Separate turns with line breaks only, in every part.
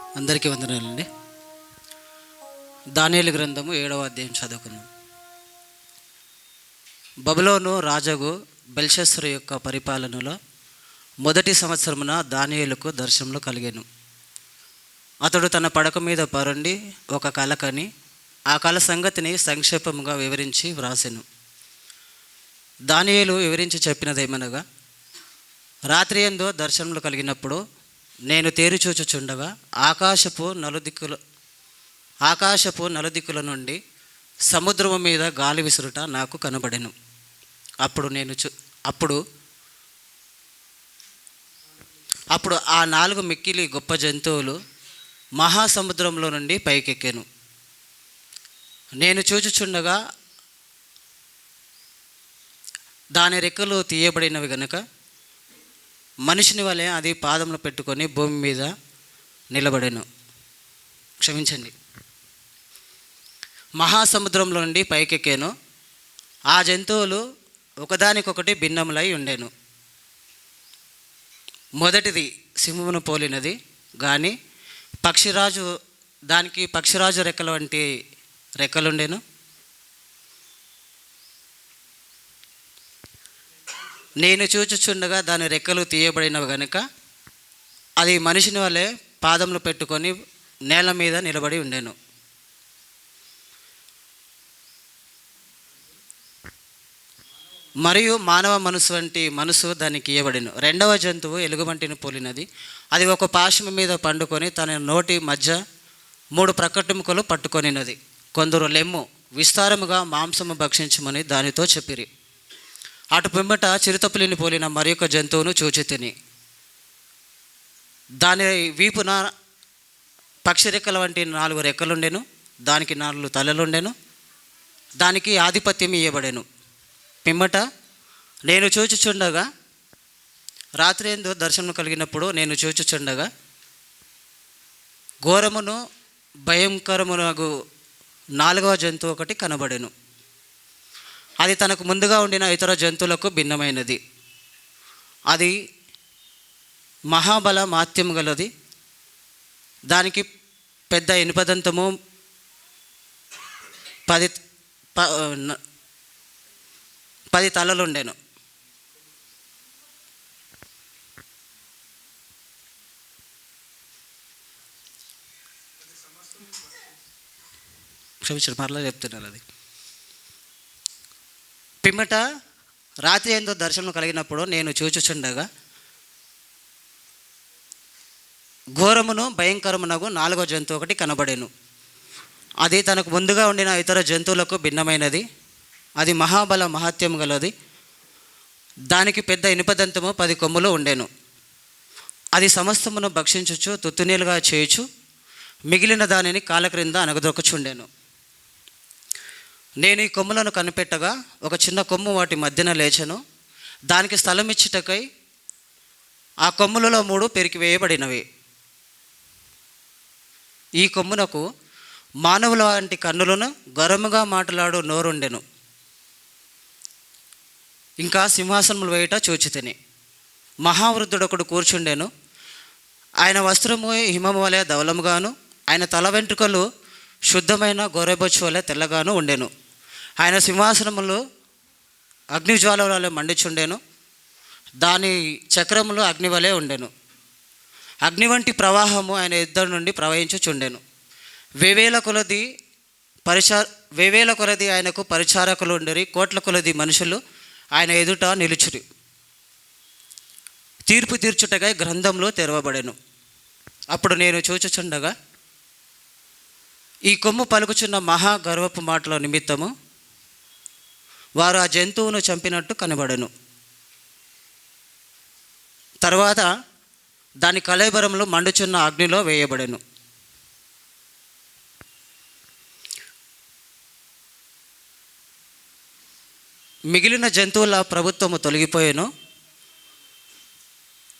అందరికీ వందనాలండి. దానియలు గ్రంథము ఏడవ అధ్యాయం చదువుకుందాం. బబులోను రాజగు బెల్షస్రు యొక్క పరిపాలనలో మొదటి సంవత్సరమున దానియేలుకు దర్శనంలో కలిగాను. అతడు తన పడక మీద పరుండి ఒక కల కని ఆ కళ సంగతిని సంక్షేపముగా వివరించి వ్రాసెను. దానియలు వివరించి చెప్పినదేమనగా రాత్రి ఎందో దర్శనములు కలిగినప్పుడు నేను తేరుచూచుచుండగా ఆకాశపు నలుదిక్కుల ఆకాశపు నలుదిక్కుల నుండి సముద్రము మీద గాలి విసురుట నాకు కనబడెను. అప్పుడు నేను చూ అప్పుడు అప్పుడు ఆ నాలుగు మిక్కిలి గొప్ప జంతువులు మహాసముద్రంలో నుండి పైకెక్కాను. నేను చూచుచుండగా దాని రెక్కలు తీయబడినవి గనుక మనిషిని వలె అది పాదంలో పెట్టుకొని భూమి మీద నిలబడెను. క్షమించండి. మహాసముద్రంలో నుండి పైకెక్కాను. ఆ జంతువులు ఒకదానికొకటి భిన్నములై ఉండేను. మొదటిది సింహమును పోలినది కానీ పక్షిరాజు దానికి పక్షిరాజు రెక్కల వంటి రెక్కలుండెను. నేను చూచుచుండగా దాని రెక్కలు తీయబడినవి గనుక అది మనిషిని వలె పాదములు పెట్టుకొని నేల మీద నిలబడి ఉండెను. మరియు మానవ మనసు వంటి మనసు దానికి ఇవ్వబడిను రెండవ జంతువు ఎలుగుబంటిని పోలినది. అది ఒక పాశము మీద పండుకొని తన నోటి మధ్య మూడు ప్రకటింపులు పట్టుకొనినది. కొందరు లెమ్ము విస్తారముగా మాంసము భక్షించమని దానితో చెప్పిరి. అటు పిమ్మట చిరుతపులిని పోలిన మరి జంతువును చూచి తిని. దాని వీపున పక్షి రెక్కల వంటి నాలుగు రెక్కలుండెను దానికి నాలుగు తలలుండెను దానికి ఆధిపత్యం ఇవ్వబడెను పిమ్మట నేను చూచుచుండగా రాత్రి ఎందు దర్శనం కలిగినప్పుడు నేను చూచుచుండగా ఘోరమును భయంకరమునగు నాలుగవ జంతువు ఒకటి కనబడెను. అది తనకు ముందుగా ఉండిన ఇతర జంతువులకు భిన్నమైనది. అది మహాబల మాత్యం గలది. దానికి పెద్ద ఇనుపదంతము పది ప- న- పది తలలుండెను. క్షమించండి మరలా చెప్తున్నారు అది. పిమ్మట రాత్రి ఎంతో దర్శనం కలిగినప్పుడు నేను చూచుచుండగా ఘోరమును భయంకరమునగు నాలుగో జంతువు ఒకటి కనబడెను. అది తనకు ముందుగా ఉండిన ఇతర జంతువులకు భిన్నమైనది. అది మహాబల మహత్యం గలది. దానికి పెద్ద ఇనుపదంతము పది కొమ్ములు ఉండెను. అది సమస్తమును భక్షించుచు తుత్తునీలుగా చేయుచు మిగిలిన దానిని కాల క్రింద అనగదొక్కుచుండెను. నేను ఈ కొమ్ములను కనిపెట్టగా ఒక చిన్న కొమ్ము వాటి మధ్యన లేచెను. దానికి స్థలం ఇచ్చుటకై ఆ కొమ్ములలో మూడు పెరికివేయబడినవి ఈ కొమ్మునకు మానవుల వంటి కన్నులను గరముగా మాట్లాడు నోరుండెను. ఇంకా సింహాసనములు వేయుట చూచితిని. మహావృద్ధుడొకడు కూర్చుండెను. ఆయన వస్త్రము హిమము వలె ధవలముగాను ఆయన తల వెంట్రుకలు శుద్ధమైన గొర్రెబొచ్చు వలె తెల్లగాను ఉండెను. ఆయన సింహాసనములు అగ్నిజ్వాల వలె దాని చక్రములో అగ్ని వలె ఉండెను. అగ్ని వంటి ప్రవాహము ఆయన ఇద్దరి నుండి ప్రవహించుచుండెను. వేవేల కొలది పరిచా వేవేల కొలది ఆయనకు పరిచారకులు ఉండరి కోట్ల కొలది మనుషులు ఆయన ఎదుట నిలుచురి. తీర్పు తీర్చుటకై గ్రంథంలో తెరవబడెను. అప్పుడు నేను చూచుచుండగా ఈ కొమ్ము పలుకుచున్న మహా గర్వపు మాటల నిమిత్తము వారు ఆ జంతువును చంపినట్టు కనబడను. తర్వాత దాని కలేబరంలో మండుచున్న అగ్నిలో వేయబడెను. మిగిలిన జంతువుల ప్రభుత్వము తొలగిపోయాను.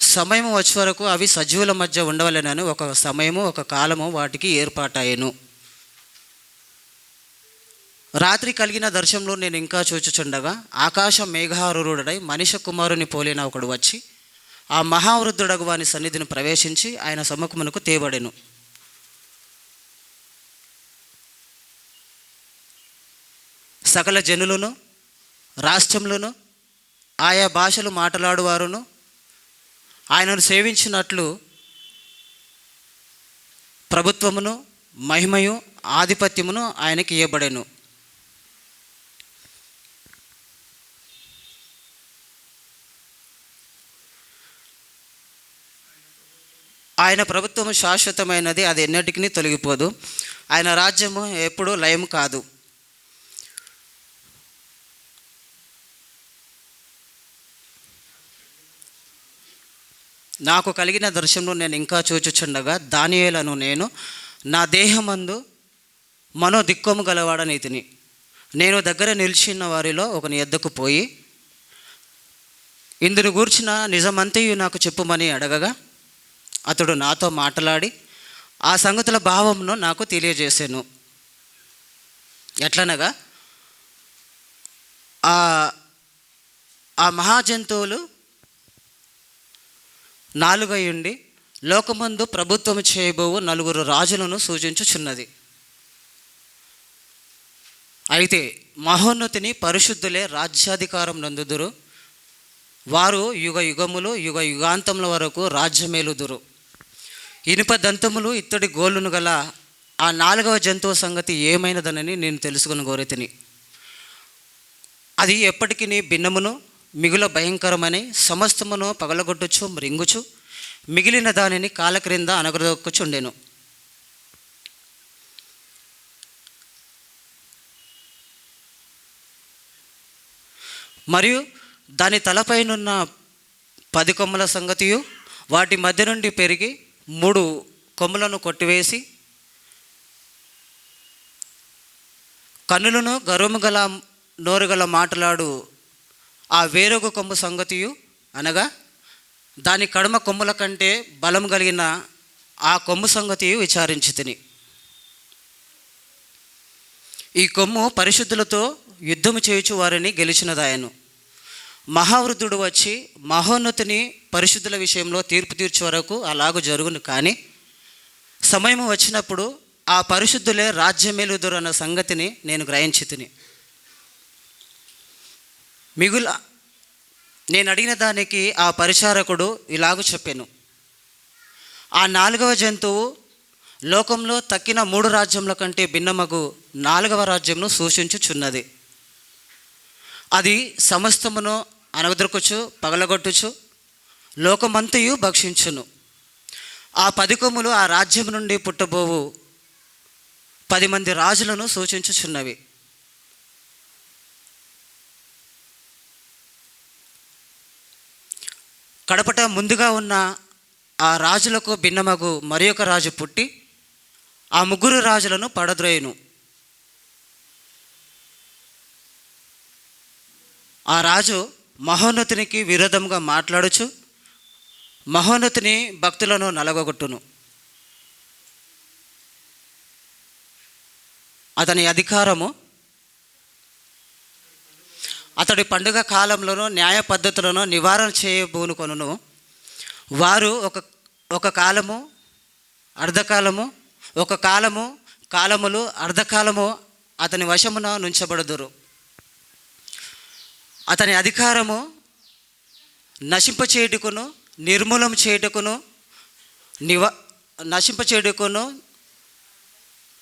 సమయం వచ్చే వరకు అవి సజీవుల మధ్య ఉండవలెనని ఒక సమయము ఒక కాలము వాటికి ఏర్పాటయ్యను. రాత్రి కలిగిన దర్శనంలో నేను ఇంకా చూచుచుండగా ఆకాశ మేఘారుడై మనిష కుమారుని పోలిన ఒకడు వచ్చి ఆ మహావృద్ధుడగు వాని సన్నిధిని ప్రవేశించి ఆయన సముఖమునకు తేబడెను సకల జనులను రాష్ట్రంలోను ఆయా భాషలు మాట్లాడువారును ఆయనను సేవించినట్లు ప్రభుత్వమును మహిమయు ఆధిపత్యమును ఆయనకి ఇవ్వబడెను ఆయన ప్రభుత్వం శాశ్వతమైనది అది ఎన్నటికీ తొలగిపోదు. ఆయన రాజ్యము ఎప్పుడూ లయం కాదు. నాకు కలిగిన దర్శనంలో నేను ఇంకా చూచుచుండగా దానియేలను నేను నా దేహమందు మనో దిక్కొము గలవాడనైతిని నేను దగ్గర నిలిచిన వారిలో ఒకని ఎద్దకు పోయి ఇందును గూర్చిన నిజమంతయు నాకు చెప్పుమని అడగగా అతడు నాతో మాట్లాడి ఆ సంగతుల భావమును నాకు తెలియజేశాను ఎట్లనగా ఆ ఆ మహాజంతువులు నాలుగై ఉండి లోకమందు ప్రభుత్వం చేయబోవు నలుగురు రాజులను సూచించుచున్నది. అయితే మహోన్నతిని పరిశుద్ధులే రాజ్యాధికారం నందుదురు. వారు యుగ యుగములు యుగ యుగాంతముల వరకు రాజ్యమేలుదురు. ఇనుప దంతములు ఇత్తడి గోళ్ళును గల ఆ నాలుగవ జంతువు సంగతి ఏమైనదనని నేను తెలుసుకుని గోరెతిని. అది ఎప్పటికీ భిన్నమును మిగుల భయంకరమని సమస్తమును పగలగొట్టుచు రింగుచు మిగిలిన దానిని కాల క్రింద అనగదొక్కుచుండెను. మరియు దాని తలపైనున్న పది కొమ్మల సంగతియు వాటి మధ్య నుండి పెరిగి మూడు కొమ్ములను కొట్టివేసి కన్నులను గర్వము గల నోరు గల మాట్లాడు ఆ వేరొక కొమ్ము సంగతియు అనగా దాని కడమ కొమ్ముల కంటే బలం కలిగిన ఆ కొమ్ము సంగతియు విచారించి తిని ఈ కొమ్ము పరిశుద్ధులతో యుద్ధము చేయుచు వారిని గెలిచినదాయను. మహావృద్ధుడు వచ్చి మహోన్నతిని పరిశుద్ధుల విషయంలో తీర్పు తీర్చే వరకు అలాగూ జరుగును. కానీ సమయం వచ్చినప్పుడు ఆ పరిశుద్ధులే రాజ్యమేలుదురు అన్న సంగతిని నేను గ్రహించి తిని మిగుల నేను అడిగిన దానికి ఆ పరిచారకుడు ఇలాగూ చెప్పాను. ఆ నాలుగవ జంతువు లోకంలో తక్కిన మూడు రాజ్యముల కంటే భిన్నమగు నాలుగవ రాజ్యంను సూచించుచున్నది. అది సమస్తమును అనగదొరకొచ్చు పగలగొట్టుచు లోకమంతయు భక్షించును. ఆ పదికొమ్ములు ఆ రాజ్యం నుండి పుట్టబోవు పది మంది రాజులను సూచించుచున్నవి. కడపట ముందుగా ఉన్న ఆ రాజులకు భిన్నమగు మరి ఒక రాజు పుట్టి ఆ ముగ్గురు రాజులను పడద్రోయును. ఆ రాజు మహోన్నతునికి విరోధంగా మాట్లాడుచు మహోన్నతిని భక్తులను నలగొట్టును అతని అధికారము అతడి పండుగ కాలంలోనూ న్యాయ పద్ధతులను నివారణ చేయబూనుకొనును. వారు ఒక ఒక కాలము అర్ధకాలము ఒక కాలము కాలములు అర్ధకాలము అతని వశమున నుంచబడదురు. అతని అధికారము నశింపచేయుటకును నిర్మూలం చేయుటకును నివ నశింపచేయుటకును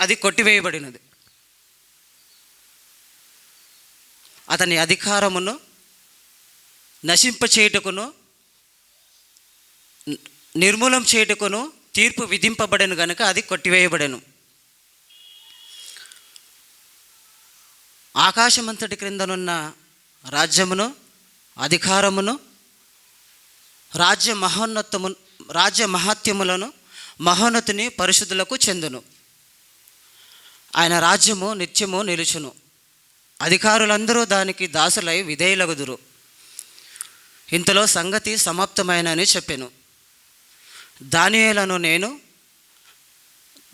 అది కొట్టివేయబడినది. అతని అధికారమును నశింపచేయుటకును చేయుటకును నిర్మూలం చేయుటకును తీర్పు విధింపబడను గనుక అది కొట్టివేయబడెను. ఆకాశమంతటి క్రిందనున్న రాజ్యమును అధికారమును రాజ్య మహోన్నతము రాజ్య మహాత్యములను మహోన్నతిని పరిశుద్ధులకు చెందును. ఆయన రాజ్యము నిత్యము నిలుచును. అధికారులందరూ దానికి దాసులై విధేయులగుదురు. ఇంతలో సంగతి సమాప్తమైనని చెప్పాను. దానియేలను నేను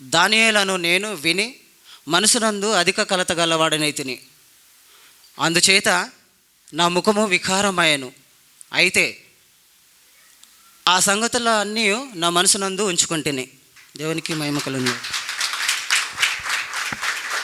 దానియేలను నేను విని మనసునందు అధిక కలత గలవాడనైతిని అందుచేత నా ముఖము వికారమయ్యను. అయితే ఆ సంగతులన్నీ నా మనసునందు ఉంచుకుంటుని. దేవునికి మహిమ కలుగును.